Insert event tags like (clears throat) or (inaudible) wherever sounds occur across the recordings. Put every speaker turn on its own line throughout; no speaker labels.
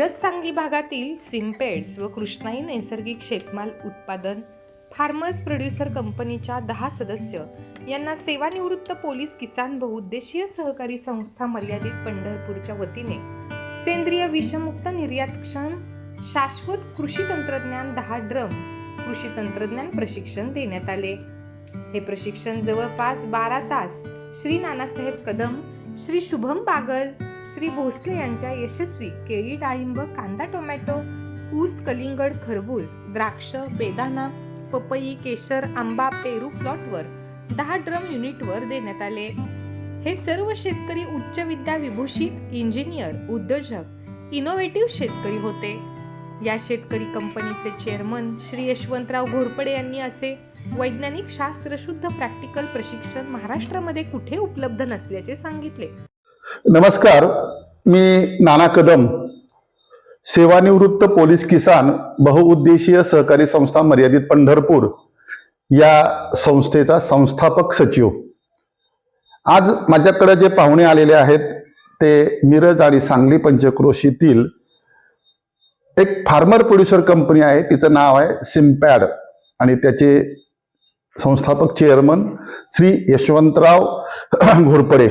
मिरज सांगली भागातील सिम्पेड्स व कृष्णाई नैसर्गिक शेतमाल उत्पादन फार्मर्स प्रोड्युसर कंपनीच्या दहा सदस्य यांना सेवानिवृत्त पोलीस किसान बहुउद्देशीय सहकारी संस्था मर्यादित पंढरपूरच्या वतीने सेंद्रिय विषमुक्त निर्यातक्षम शाश्वत कृषी तंत्रज्ञान दहा ड्रम कृषी तंत्रज्ञान प्रशिक्षण देण्यात आले. हे प्रशिक्षण जवळपास बारा तास श्री नानासाहेब कदम श्री शुभम बागल श्री भोसले यांच्या यशस्वी केळी डाळिंब कांदा टोमॅटो ऊस कलिंगड खरबूज द्राक्ष बेदाना पपई केशर आंबा पेरू प्लॉटवर दहा ड्रम युनिटवर देण्यात आले. हे सर्व शेतकरी उच्च विद्या विभूषित इंजिनियर उद्योजक इनोव्हेटिव्ह शेतकरी होते. या शेतकरी कंपनीचे चेअरमन श्री यशवंतराव घोरपडे यांनी असे वैज्ञानिक शास्त्रशुद्ध प्रॅक्टिकल प्रशिक्षण महाराष्ट्रामध्ये कुठे उपलब्ध नसल्याचे सांगितले.
नमस्कार मी नाना कदम. सेवानिवृत्त पोलीस किसान बहुउद्देशीय सहकारी संस्था मर्यादित पंढरपूर या संस्थेचा संस्थापक सचिव. आज माझ्याकडे जे पाहुणे आलेले आहेत ते मिरज आणि सांगली पंचक्रोशीतील एक फार्मर प्रोड्युसर कंपनी आहे तिचं नाव आहे सिम्पॅड आणि त्याचे संस्थापक चेअरमन श्री यशवंतराव घोरपडे.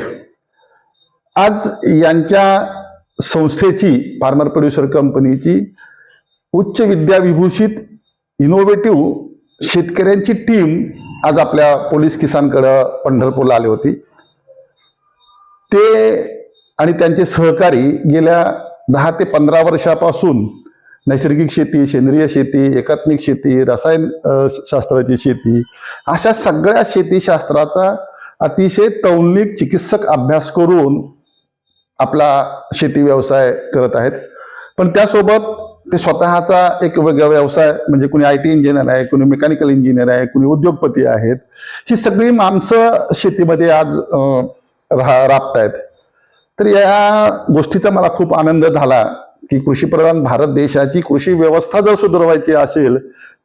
आज यांच्या संस्थेची फार्मर प्रोड्युसर कंपनीची उच्च विद्याविभूषित इनोव्हेटिव्ह शेतकऱ्यांची टीम आज आपल्या पोलीस किसानकडं पंढरपूरला आली होती. ते आणि त्यांचे सहकारी गेल्या दहा ते पंधरा वर्षापासून नैसर्गिक शेती सेंद्रिय शेती एकात्मिक शेती रसायन शास्त्राची शेती अशा सगळ्या शेतीशास्त्राचा अतिशय तौलिक चिकित्सक अभ्यास करून आपला शेती व्यवसाय करत आहेत. पण त्यासोबत ते स्वतःचा एक वेगळा व्यवसाय म्हणजे कुणी आय टी इंजिनियर आहे कुणी मेकॅनिकल इंजिनियर आहे कुणी उद्योगपती आहेत. ही सगळी माणसं शेतीमध्ये आज राहा राबत आहेत तर या गोष्टीचा मला खूप आनंद झाला की कृषीप्रधान भारत देशाची कृषी व्यवस्था जर सुधारवायची असेल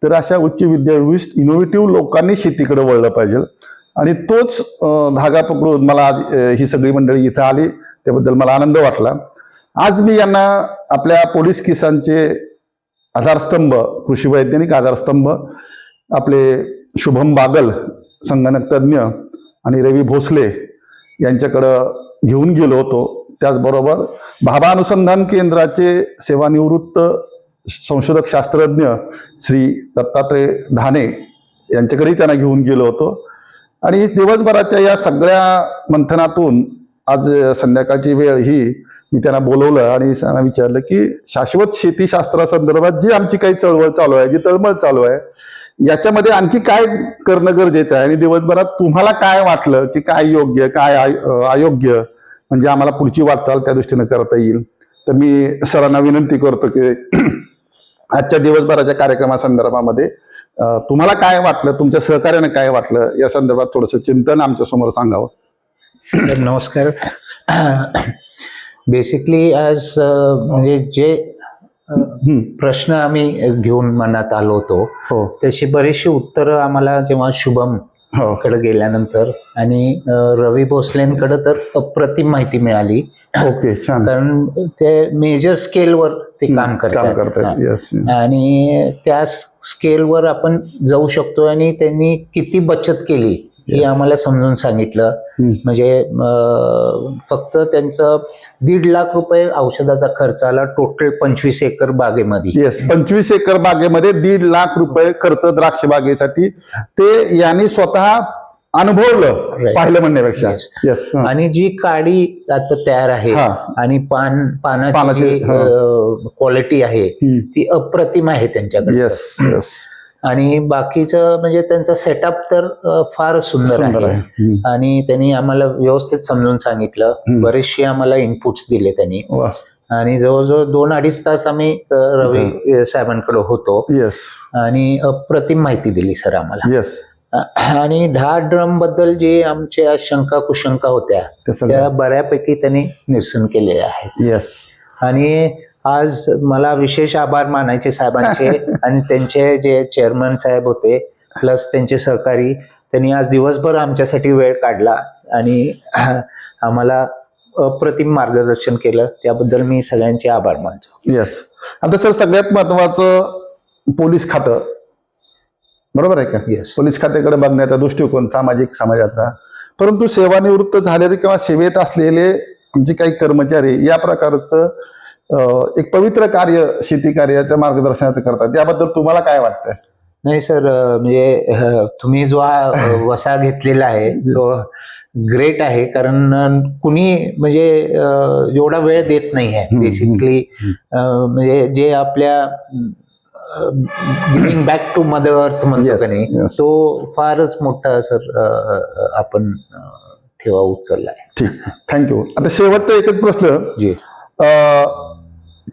तर अशा उच्च विद्याभूष इनोव्हेटिव्ह लोकांनी शेतीकडे वळलं पाहिजे. आणि तोच धागा पकडून मला आज ही सगळी मंडळी इथं आली. त्याबद्दल मला आनंद वाटला. आज मी यांना आपल्या पोलीस किसानचे आधारस्तंभ कृषी वैज्ञानिक आधारस्तंभ आपले शुभम बागल संगणक तज्ज्ञ आणि रवी भोसले यांच्याकडं घेऊन गेलो होतो. त्याचबरोबर भाभा अनुसंधान केंद्राचे सेवानिवृत्त संशोधक शास्त्रज्ञ श्री दत्तात्रय ढाणे यांच्याकडेही त्यांना घेऊन गेलो होतो. आणि दिवसभराच्या या सगळ्या मंथनातून आज संध्याकाळची वेळ ही मी त्यांना बोलवलं आणि त्यांना विचारलं की शाश्वत शेतीशास्त्रासंदर्भात जी आमची काही चळवळ चालू आहे जी तळमळ चालू आहे याच्यामध्ये आणखी काय करणं गरजेचं आहे? आणि दिवसभरात तुम्हाला काय वाटलं की काय योग्य काय आय- अयोग्य? म्हणजे आम्हाला पुढची वाटचाल त्या दृष्टीनं करता येईल. तर मी सरांना विनंती करतो की (clears throat) आजच्या दिवसभराच्या कार्यक्रमासंदर्भामध्ये तुम्हाला काय वाटलं तुमच्या सहकार्यानं काय वाटलं या संदर्भात थोडंसं चिंतन आमच्यासमोर सांगावं.
नमस्कार. बेसिकली आज अ, म्हणजे जे
हम्म.
प्रश्न आम्ही घेऊन मनात आलो होतो
हो.
त्याची बरीचशी उत्तरं आम्हाला जेव्हा शुभम
हो.
कडे गेल्यानंतर आणि अ, रवी भोसलेंकडे तर अप्रतिम माहिती मिळाली.
ओके
कारण ते मेजर स्केलवर ते काम करतात. आणि त्या स्केलवर आपण जाऊ शकतो आणि त्यांनी किती बचत केली. हे. आम्हाला समजून सांगितलं म्हणजे फक्त त्यांचं दीड लाख रुपये औषधाचा खर्च आला टोटल पंचवीस एकर बागेमध्ये
येस पंचवीस एकर बागेमध्ये दीड लाख रुपये खर्च द्राक्ष बागेसाठी ते यांनी स्वतः अनुभवलं. पाहिलं म्हणण्यापेक्षा. येस
आणि जी काडी आता तयार आहे. आणि पान पानाची. क्वालिटी आहे ती अप्रतिम आहे त्यांच्याकडे
येस येस
आणि बाकीचं म्हणजे त्यांचा सेटअप तर अं, फारच सुंदर
आहे.
आणि त्यांनी आम्हाला व्यवस्थित समजून सांगितलं. बरेचसे आम्हाला इनपुट्स दिले त्यांनी. आणि जवळजवळ दोन अडीच तास आम्ही रवी साहेबांकडे होतो.
येस
आणि अप्रतिम माहिती दिली सर आम्हाला. आणि दहा ड्रमबद्दल जे आमच्या शंका कुशंका होत्या त्या बऱ्यापैकी त्यांनी निरसन केलेल्या आहेत.
येस
आणि आज मला विशेष आभार मानायचे साहेबांचे (laughs) आणि त्यांचे जे चेअरमन साहेब होते प्लस त्यांचे सहकारी त्यांनी आज दिवसभर आमच्यासाठी वेळ काढला आणि (clears throat) आम्हाला अप्रतिम मार्गदर्शन केलं. त्याबद्दल मी सगळ्यांचे आभार मानतो.
येस आता सर सगळ्यात महत्वाचं पोलीस खातं. बरोबर आहे का?
येस
पोलीस खात्याकडे बघण्याचा दृष्टिकोन सामाजिक समाजाचा. परंतु सेवानिवृत्त झालेले किंवा सेवेत असलेले आमचे काही कर्मचारी या प्रकारचं एक पवित्र कार्य शेती कार्याच्या मार्गदर्शनाचं करतात. याबद्दल तुम्हाला काय वाटतं
नाही सर म्हणजे तुम्ही जो हा वसा घेतलेला आहे तो ग्रेट आहे. कारण कुणी म्हणजे एवढा वेळ देत नाही आहे. बेसिकली म्हणजे जे आपल्या giving back to mother earth म्हणतो का नाही. तो फारच मोठा सर आपण ठेवा उचलला आहे.
ठीक. थँक्यू आता शेवटचा एकच प्रश्न.
जी.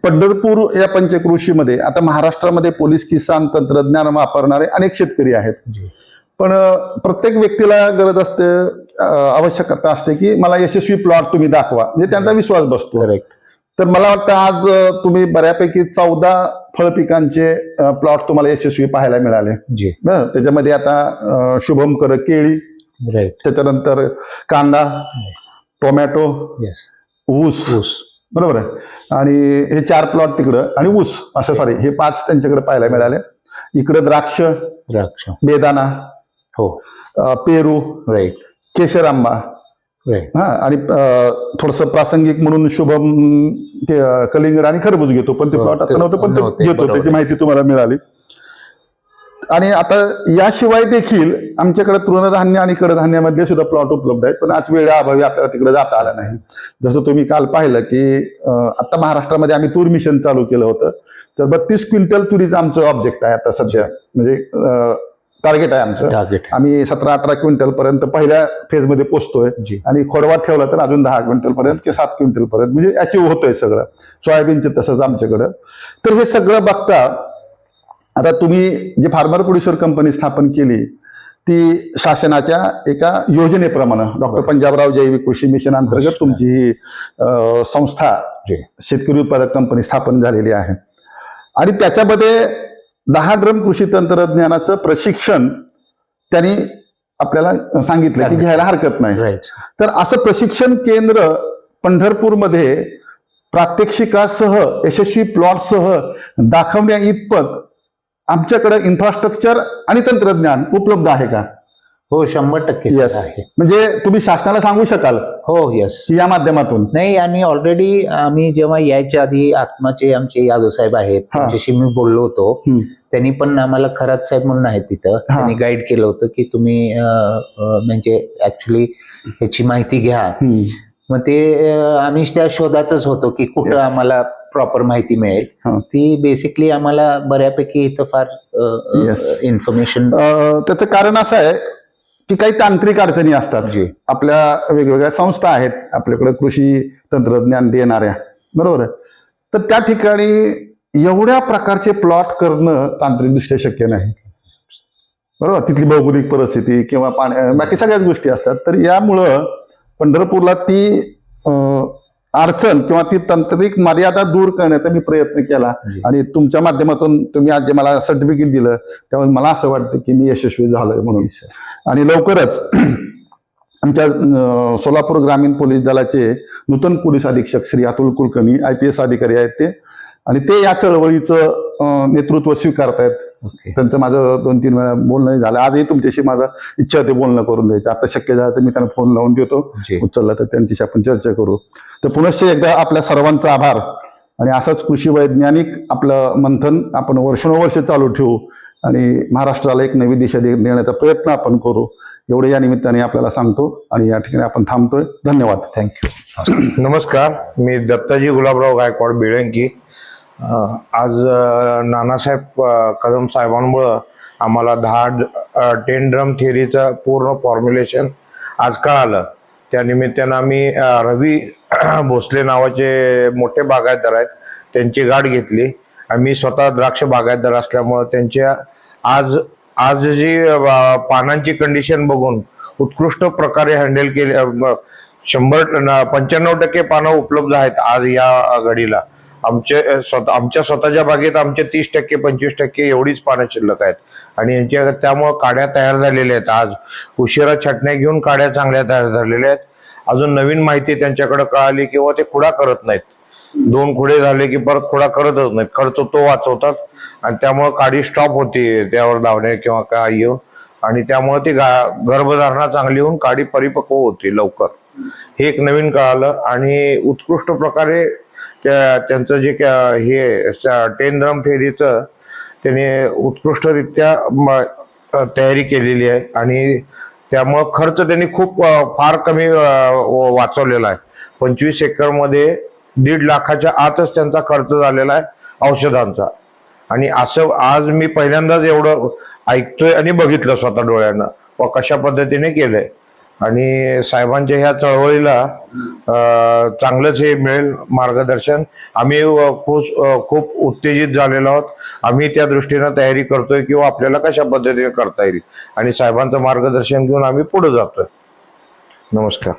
पंढरपूर या पंचकृषीमध्ये आता महाराष्ट्रामध्ये पोलीस किसान तंत्रज्ञान वापरणारे अनेक शेतकरी आहेत. पण प्रत्येक व्यक्तीला गरज असते आवश्यकता असते की मला यशस्वी प्लॉट तुम्ही दाखवा. म्हणजे त्यांचा विश्वास बसतो. तर मला वाटतं आज तुम्ही बऱ्यापैकी चौदा फळ पिकांचे प्लॉट तुम्हाला यशस्वी पाहायला मिळाले. त्याच्यामध्ये आता शुभम कर केळी त्याच्यानंतर कांदा टोमॅटो ऊस
ऊस.
बरोबर आहे? आणि हे चार प्लॉट तिकडं आणि ऊस असं सॉरी हे पाच त्यांच्याकडे पाहायला मिळाले. इकडं द्राक्ष
द्राक्ष.
बेदाना
हो.
पेरू
राईट
केशर आंबा
राईट
हा आणि थोडस प्रासंगिक म्हणून शुभम कलिंगड आणि खरबूज घेतो पण ते
हो,
प्लॉट आता
ते
नव्हतं पण ते घेतो त्याची. माहिती तुम्हाला मिळाली. आणि आता याशिवाय देखील आमच्याकडे तृणधान्य आणि कडधान्यामध्ये सुद्धा प्लॉट उपलब्ध आहेत. पण आज वेळाअभावी आपल्याला तिकडे जाता आला नाही. जसं तुम्ही काल पाहिलं की आता महाराष्ट्रामध्ये आम्ही तूर मिशन चालू केलं होतं. तर बत्तीस क्विंटल तुरीचं आमचं ऑब्जेक्ट आहे आता सध्या. म्हणजे टार्गेट आहे आमचं.
टार्गेट
आम्ही सतरा अठरा क्विंटल पर्यंत पहिल्या फेजमध्ये पोहोचतोय
जी.
आणि खोडवा ठेवला तर अजून दहा क्विंटल पर्यंत किंवा सात क्विंटल पर्यंत म्हणजे अचीव्ह होतंय सगळं. सोयाबीनचं तसंच आमच्याकडं. तर हे सगळं बघता आता तुम्ही जे फार्मर प्रोड्युसर कंपनी स्थापन केली ती शासनाच्या एका योजनेप्रमाणे डॉक्टर पंजाबराव जैविक कृषी मिशन अंतर्गत तुमची ही संस्था शेतकरी उत्पादक कंपनी स्थापन झालेली आहे. आणि त्याच्यामध्ये दहा ड्रम कृषी तंत्रज्ञानाचं प्रशिक्षण त्यांनी आपल्याला सांगितलं की. घ्यायला हरकत नाही. तर असं प्रशिक्षण केंद्र पंढरपूरमध्ये प्रात्यक्षिकासह यशस्वी प्लॉटसह दाखवण्या इतपत आमच्याकडे इन्फ्रास्ट्रक्चर आणि तंत्रज्ञान उपलब्ध आहे का?
हो शंभर टक्के
येस
आहे.
म्हणजे तुम्ही शासनाला सांगू शकाल?
हो यस
या माध्यमातून.
नाही आणि ऑलरेडी आम्ही जेव्हा यायच्या आधी आत्माचे आमचे यादव साहेब आहेत
हा.
त्यांच्याशी मी बोललो होतो.
हम्म.
त्यांनी पण आम्हाला खरात साहेब म्हणून आहेत तिथं.
हा.
त्यांनी गाईड केलं होतं की तुम्ही अं, अं, म्हणजे ऍक्च्युली ह्याची माहिती घ्या.
हम्म.
मग ते आम्ही त्या शोधातच होतो की कुठं. आम्हाला प्रॉपर माहिती मिळेल. ती बेसिकली आम्हाला बऱ्यापैकी इथं फार. इन्फॉर्मेशन
त्याचं कारण असं आहे की काही तांत्रिक अडचणी असतात.
जी.
आपल्या वेगवेगळ्या संस्था आहेत. आपल्याकडे कृषी तंत्रज्ञान देणाऱ्या. बरोबर आहे? तर त्या ठिकाणी एवढ्या प्रकारचे प्लॉट करणं तांत्रिकदृष्ट्या शक्य नाही. बरोबर? तिथली भौगोलिक परिस्थिती किंवा पाण्या बाकी सगळ्याच गोष्टी असतात. तर यामुळं पंढरपूरला ती अडचण किंवा ती तांत्रिक मर्यादा दूर करण्याचा मी प्रयत्न केला. आणि तुमच्या माध्यमातून तुम्ही आज जे मला सर्टिफिकेट दिलं. त्यामुळे मला असं वाटतं की मी यशस्वी झालोय म्हणून. आणि लवकरच (clears throat) आमच्या सोलापूर ग्रामीण पोलीस दलाचे नूतन पोलीस अधीक्षक Shri Atul Kulkarni I P S अधिकारी आहेत ते. आणि ते या चळवळीचं नेतृत्व स्वीकारतायत. त्यांचं माझं दोन तीन वेळा बोलणं झालं. आजही तुमच्याशी माझा इच्छा होती बोलणं करून द्यायचं. आता शक्य झालं तर मी त्यांना फोन लावून देतो.
जी.
उचलला तर त्यांच्याशी आपण चर्चा करू. तर पुनश्च एकदा आपल्या सर्वांचा आभार. आणि असंच कृषी वैज्ञानिक आपलं मंथन आपण वर्षानुवर्ष चालू ठेवू. आणि महाराष्ट्राला एक नवी दिशा दे- देण्याचा प्रयत्न आपण करू. एवढे या निमित्ताने आपल्याला सांगतो. आणि या ठिकाणी आपण थांबतोय. धन्यवाद.
थँक्यू
नमस्कार. मी दत्ताजी गुलाबराव गायकवाड बिळंकी. आज नानासाहेब कदम साहेबांमुळं आम्हाला दहा टेन ड्रम थिअरीचं पूर्ण फॉर्म्युलेशन आज कळालं. त्यानिमित्तानं आम्ही रवी (clears throat) भोसले नावाचे मोठे बागायतदार आहेत त्यांची गाठ घेतली. आम्ही स्वतः द्राक्ष बागायतदार असल्यामुळं त्यांच्या आज आज जी पानांची कंडिशन बघून उत्कृष्ट प्रकारे हँडल केले शंभर न- पंच्याण्णव टक्के पानं उपलब्ध आहेत आज या घडीला. आमचे स्वतः आमच्या स्वतःच्या बागेत आमचे तीस टक्के पंचवीस टक्के एवढीच पानं शिल्लक आहेत. आणि यांच्या त्यामुळं काड्या तयार झालेल्या आहेत. आज उशिरा छटण्या घेऊन काड्या चांगल्या तयार झालेल्या आहेत. अजून नवीन माहिती त्यांच्याकडे कळाली किंवा ते खुडा करत नाहीत. दोन खुडे झाले की परत खुडा करतच नाहीत. खर्च तो वाचवतात. आणि त्यामुळं काडी स्टॉप होती त्यावर लावणे किंवा काय येऊ आणि त्यामुळे ती गा गर्भधारणा चांगली होऊन काडी परिपक्व होती लवकर. हे एक नवीन कळालं. आणि उत्कृष्ट प्रकारे त्या त्यांचं जे क्या- हे स- टेन ड्रम फेरीचं त्याने उत्कृष्टरित्या म- तयारी केलेली आहे. आणि त्यामुळं खर्च त्यांनी खूप फार कमी व- वाचवलेला आहे. पंचवीस एकरमध्ये दीड लाखाच्या आतच त्यांचा खर्च झालेला आहे औषधांचा. आणि असं आज मी पहिल्यांदाच एवढं ऐकतोय आणि बघितलं स्वतः डोळ्यानं. व कशा पद्धतीने केलंय. आणि साहेबांच्या ह्या चळवळीला चांगलंच हे मिळेल मार्गदर्शन. आम्ही खूप खूप उत्तेजित झालेलो आहोत. आम्ही त्या दृष्टीनं तयारी करतोय किंवा आपल्याला कशा पद्धतीने करता येईल. आणि साहेबांचं मार्गदर्शन घेऊन आम्ही पुढे जातोय. नमस्कार.